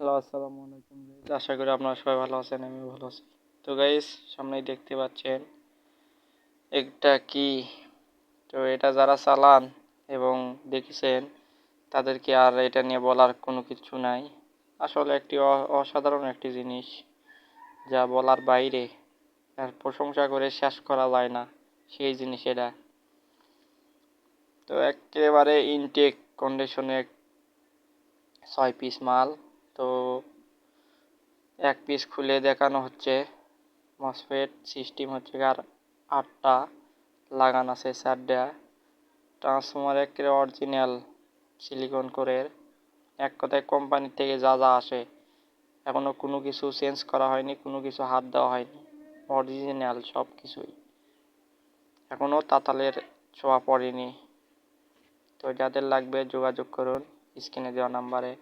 Hello, আসসালামু আলাইকুম। আশা করি আপনারা সবাই ভালো আছেন আমি ভালো আছি। তো গাইস সামনেই দেখতে পাচ্ছেন একটা কি? তো এটা যারা চালান এবং দেখেছেন, তাদেরকে আর এটা নিয়ে বলার কোনো কিছু নাই। আসলে একটি অসাধারণ একটি জিনিস যা বলার বাইরে আর প্রশংসা করে শেষ করা যায় না, সেই জিনিস এটা। তো একেবারে ইনটেক কন্ডিশনে ছয় পিস মাল। তো এক পিস খুলে দেখানো হচ্ছে। মসফেট সিস্টেম হচ্ছে আর আটটা লাগানো আছে চারটা। ট্রান্সফর্মার একেবারে অরিজিনাল সিলিকন করে এক কথায় কোম্পানি থেকে যা যা আসে। এখনও কোনো কিছু চেঞ্জ করা হয়নি, কোনো কিছু হাত দেওয়া হয়নি। অরিজিনাল সব কিছুই। এখনও তাতালের ছোঁয়া পড়েনি। তো যাদের লাগবে যোগাযোগ করুন স্ক্রিনে দেওয়া নাম্বারে